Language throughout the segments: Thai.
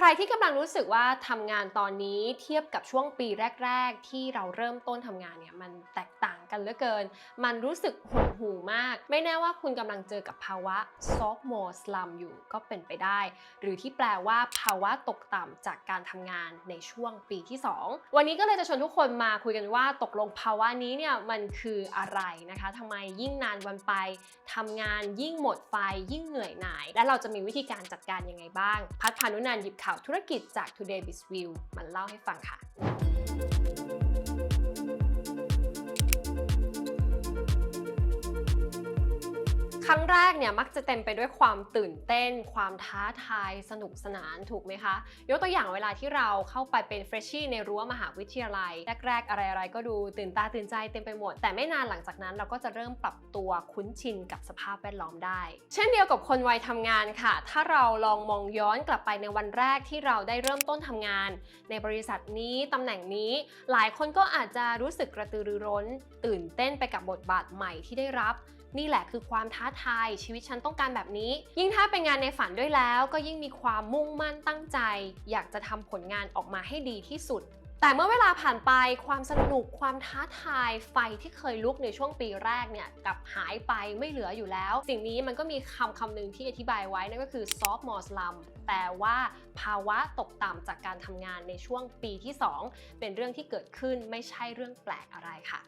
ใครที่กำลังรู้สึกว่าทำงานตอนนี้เทียบกับช่วงปีแรก ๆ ที่เราเริ่มต้นทำงานเนี่ยมันแตกต่าง กันเหลือเกิน มันรู้สึกหดหู่มาก ไม่แน่ว่าคุณกำลังเจอกับภาวะ sophomore slump อยู่ก็เป็นไปได้ หรือที่แปลว่าภาวะตกต่ำจากการทำงานในช่วงปีที่ 2 วันนี้ก็เลยจะชวนทุกคนมาคุยกันว่าตกลงภาวะนี้เนี่ยมันคืออะไรนะคะทำไมยิ่งนานวันไปทำงานยิ่งหมดไฟยิ่งเหนื่อยหน่าย และเราจะมีวิธีการจัดการยังไงบ้าง พัฒพานุนันหยิบข่าวธุรกิจจาก Today Biz View มันเล่าให้ฟังค่ะ ครั้งแรกเนี่ยมักจะเต็มไปด้วยความตื่นเต้น ความท้าทายสนุกสนานถูกไหมคะ ยกตัวอย่างเวลาที่เราเข้าไปเป็นเฟรชชี่ในรั้วมหาวิทยาลัย แรกๆ อะไรๆ ก็ดูตื่นตาตื่นใจเต็มไปหมด แต่ไม่นานหลังจากนั้นเราก็จะเริ่มปรับตัวคุ้นชินกับสภาพแวดล้อมได้ เช่นเดียวกับคนวัยทำงานค่ะ ถ้าเราลองมองย้อนกลับไปในวันแรกที่เราได้เริ่มต้นทำงาน ในบริษัทนี้ตำแหน่งนี้ หลายคนก็อาจจะรู้สึกกระตือรือร้น ตื่นเต้นไปกับบทบาทใหม่ที่ได้รับ นี่แหละคือความท้าทาย ชีวิตฉันต้องการแบบนี้ ยิ่งถ้าเป็นงานในฝันด้วยแล้ว ก็ยิ่งมีความมุ่งมั่นตั้งใจ อยากจะทำผลงานออกมาให้ดีที่สุดแต่เมื่อเวลาผ่านไปความสนุกความท้าทายไฟที่เคยลุกในช่วงปีแรกเนี่ยกลับหายไปไม่เหลืออยู่แล้ว สิ่งนี้มันก็มีคำคำหนึ่งที่อธิบายไว้นั่นก็คือ soft more slum แปลว่าภาวะตกต่ำจากการทำงานในช่วงปีที่ 2 เป็นเรื่องที่เกิดขึ้นไม่ใช่เรื่องแปลกอะไรค่ะ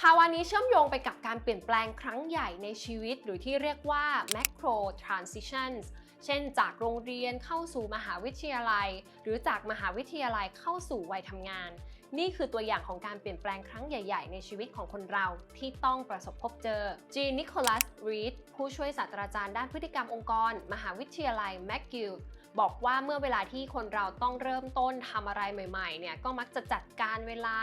ภาวะนี้เชื่อมโยงไปกับการเปลี่ยนแปลงครั้งใหญ่ในชีวิต หรือที่เรียกว่า macro transitions เช่น จากโรงเรียนเข้าสู่มหาวิทยาลัย หรือจากมหาวิทยาลัยเข้าสู่วัยทำงาน นี่คือตัวอย่างของการเปลี่ยนแปลงครั้งใหญ่ ๆ ในชีวิตของคนเราที่ต้องประสบพบเจอ จีนนิโคลัส รีดผู้ช่วยศาสตราจารย์ด้านพฤติกรรมองค์กร มหาวิทยาลัยแมคกิล บอกว่าเมื่อเวลาที่คนเราต้องเริ่มต้นทำอะไรใหม่ๆเนี่ยก็มักจะจัดการเวลา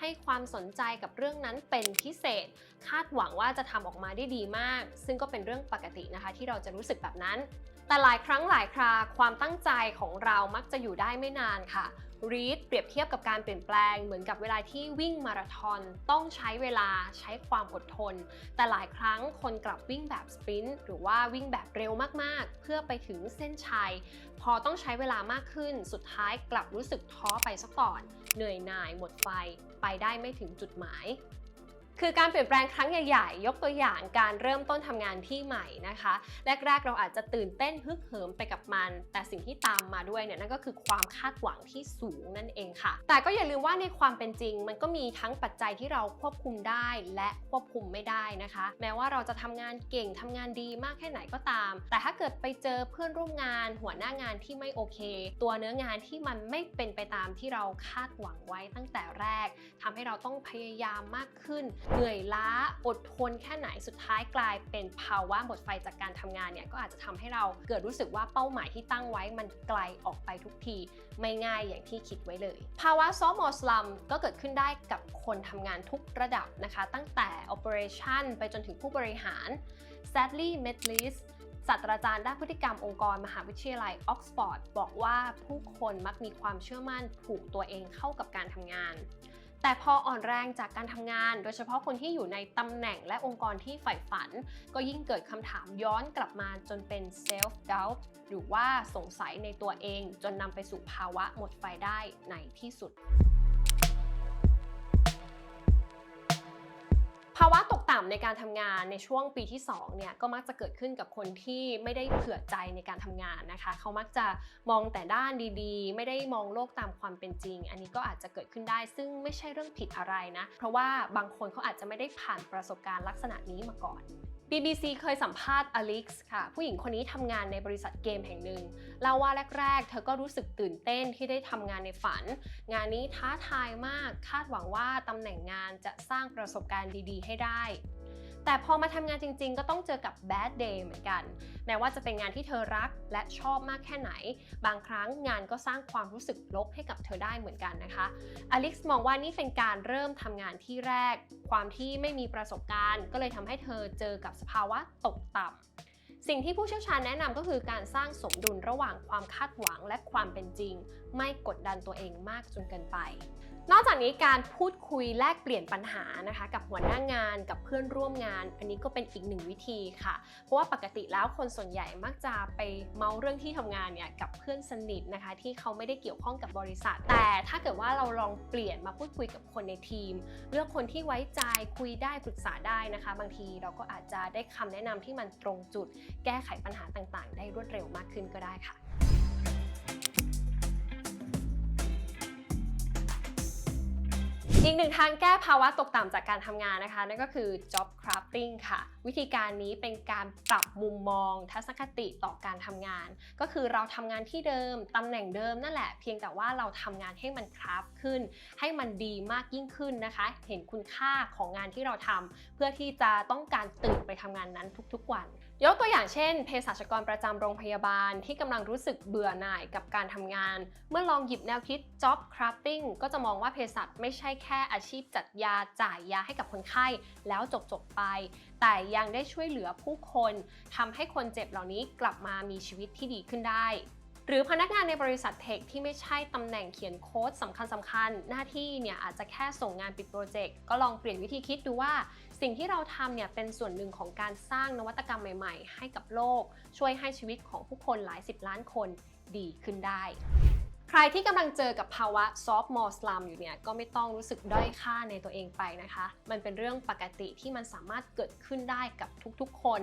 ให้ความสนใจกับเรื่องนั้นเป็นพิเศษ คาดหวังว่าจะทำออกมาได้ดีมาก ซึ่งก็เป็นเรื่องปกตินะคะ ที่เราจะรู้สึกแบบนั้น แต่หลายครั้งหลายคราความตั้งใจของเรามักจะอยู่ได้ไม่นานค่ะรีดเปรียบเทียบกับการเปลี่ยนแปลงเหมือนกับเวลาที่วิ่งมาราธอนต้องใช้เวลาใช้ความอดทน แต่หลายครั้งคนกลับวิ่งแบบสปรินต์หรือว่าวิ่งแบบเร็วมากๆ เพื่อไปถึงเส้นชัย พอต้องใช้เวลามากขึ้น สุดท้ายกลับรู้สึกท้อไปซะก่อน เหนื่อยหน่ายหมดไฟ ไปได้ไม่ถึงจุดหมาย คือการเปลี่ยนแปลงครั้งใหญ่ๆ ยกตัวอย่างการเริ่มต้นทำงานที่ใหม่นะคะ แรกๆ เราอาจจะตื่นเต้นฮึกเหิมไปกับมัน แต่สิ่งที่ตามมาด้วยเนี่ยนั่นก็คือความคาดหวังที่สูงนั่นเองค่ะ แต่ก็อย่าลืมว่าในความเป็นจริง มันก็มีทั้งปัจจัยที่เราควบคุมได้และควบคุมไม่ได้นะคะ แม้ว่าเราจะทำงานเก่งทำงานดีมากแค่ไหนก็ตาม แต่ถ้าเกิดไปเจอเพื่อนร่วมงาน หัวหน้างานที่ไม่โอเค ตัวเนื้องานที่มันไม่เป็นไปตามที่เราคาดหวังไว้ตั้งแต่แรกทำให้เราต้องพยายามมากขึ้นเหนื่อยล้าอดทนแค่ไหนสุดท้ายกลายเป็นภาวะหมดไฟจากการทำงานเนี่ยก็อาจจะทำให้เราเกิดรู้สึกว่าเป้าหมายที่ตั้งไว้มันไกลออกไปทุกที ไม่ง่ายอย่างที่คิดไว้เลย ภาวะซอฟมอสลัมก็เกิดขึ้นได้กับคนทำงานทุกระดับนะคะ ตั้งแต่ operation ไปจนถึงผู้บริหาร Sadly Medlis ศาสตราจารย์ด้านพฤติกรรมองค์กรมหาวิทยาลัยออกซฟอร์ดบอกว่าผู้คนมักมีความเชื่อมั่นผูกตัวเองเข้ากับการทำงาน แต่พออ่อนแรงจากการทำงาน โดยเฉพาะคนที่อยู่ในตำแหน่งและองค์กรที่ใฝ่ฝัน ก็ยิ่งเกิดคำถามย้อนกลับมาจนเป็น self doubt หรือว่าสงสัยในตัวเองจนนำไปสู่ภาวะหมดไฟได้ในที่สุด ภาวะตกต่ำในการทำงานในช่วงปีที่2เนี่ยก็มักจะเกิดขึ้นกับคนที่ไม่ได้เผื่อใจในการทำงานนะคะ เขามักจะมองแต่ด้านดีๆ ไม่ได้มองโลกตามความเป็นจริง อันนี้ก็อาจจะเกิดขึ้นได้ ซึ่งไม่ใช่เรื่องผิดอะไรนะ เพราะว่าบางคนเขาอาจจะไม่ได้ผ่านประสบการณ์ลักษณะนี้มาก่อน BBC เคยสัมภาษณ์อลิกซ์ค่ะ ผู้หญิงคนนี้ทำงานในบริษัทเกมแห่งหนึ่งเล่าว่าแรก ๆ เธอก็รู้สึกตื่นเต้นที่ได้ทำงานในฝัน งานนี้ท้าทายมากคาดหวังว่าตำแหน่งงานจะสร้างประสบการณ์ดี ๆ ให้ได้ แต่พอมาทำงานจริง ๆ ก็ต้องเจอกับ bad day เหมือนกัน แม้ว่าจะเป็นงานที่เธอรักและชอบมากแค่ไหน บางครั้งงานก็สร้างความรู้สึกลบให้กับเธอได้เหมือนกันนะคะอลิกซ์มองว่านี่เป็นการเริ่มทำงานที่แรก ความที่ไม่มีประสบการณ์ ก็เลยทำให้เธอเจอกับสภาวะตกต่ำสิ่งที่ผู้เชี่ยวชาญแนะนำก็คือการสร้างสมดุลระหว่างความคาดหวังและความเป็นจริง ไม่กดดันตัวเองมากจนเกินไป นอกจากนี้การพูดคุยแลกเปลี่ยนปัญหานะคะ กับหัวหน้างานกับเพื่อนร่วมงาน อันนี้ก็เป็นอีกหนึ่งวิธีค่ะ เพราะว่าปกติแล้วคนส่วนใหญ่มักจะไปเมาเรื่องที่ทำงานเนี่ยกับเพื่อนสนิทนะคะ ที่เขาไม่ได้เกี่ยวข้องกับบริษัท แต่ถ้าเกิดว่าเราลองเปลี่ยนมาพูดคุยกับคนในทีม เลือกคนที่ไว้ใจคุยได้ปรึกษาได้นะคะ บางทีเราก็อาจจะได้คำแนะนำที่มันตรงจุด แก้ไขปัญหาต่างๆ ได้รวดเร็วมากขึ้นก็ได้ค่ะ อีกหนึ่งทางแก้ภาวะตกต่ำจากการทำงานนะคะ นั่นก็คือ job crafting ค่ะ วิธีการนี้เป็นการปรับมุมมอง ทัศนคติต่อการทำงาน ก็คือเราทำงานที่เดิมตำแหน่งเดิมนั่นแหละ เพียงแต่ว่าเราทำงานให้มันคราฟขึ้น ให้มันดีมากยิ่งขึ้นนะคะ เห็นคุณค่าของงานที่เราทำเพื่อที่จะต้องการตื่นไปทำงานนั้นทุกๆวัน ยกตัวอย่างเช่นเภสัชกรประจำโรงพยาบาลที่กำลังรู้สึกเบื่อหน่ายกับการทำงาน เมื่อลองหยิบแนวคิด job crafting ก็จะมองว่าเภสัชไม่ใช่แค่ค่อาชีพจัดยาจ่ายยาให้กับคนไข้แล้วจบจบไป แต่ยังได้ช่วยเหลือผู้คนทำให้คนเจ็บเหล่านี้กลับมามีชีวิตที่ดีขึ้นได้ หรือพนักงานในบริษัทเทคที่ไม่ใช่ตำแหน่งเขียนโค้ดสำคัญสำคัญหน้าที่เนี่ยอาจจะแค่ส่งงานปิดโปรเจกต์ก็ลองเปลี่ยนวิธีคิดดูว่า สิ่งที่เราทำเนี่ยเป็นส่วนหนึ่งของการสร้างนวัตกรรมใหม่ ๆ ให้กับโลก ช่วยให้ชีวิตของผู้คนหลายสิบล้านคนดีขึ้นได้ ใครที่กำลังเจอกับภาวะซอฟต์มอร์สลัมอยู่เนี่ยก็ไม่ต้องรู้สึกด้อยค่าในตัวเองไปนะคะ มันเป็นเรื่องปกติที่มันสามารถเกิดขึ้นได้กับทุกๆ คน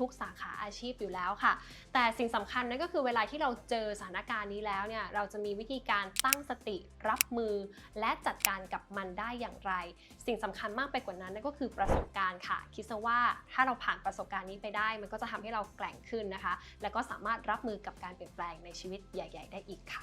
ทุกๆ สาขาอาชีพอยู่แล้วค่ะ แต่สิ่งสำคัญนั่นก็คือเวลาที่เราเจอสถานการณ์นี้แล้วเนี่ยเราจะมีวิธีการตั้งสติรับมือ และจัดการกับมันได้อย่างไร สิ่งสำคัญมากไปกว่านั้นนั่นก็คือประสบการณ์ค่ะ คิดซะว่าถ้าเราผ่านประสบการณ์นี้ไปได้ มันก็จะทำให้เราแกร่งขึ้นนะคะ แล้วก็สามารถรับมือกับการเปลี่ยนแปลงในชีวิตใหญ่ ๆ ได้อีกค่ะ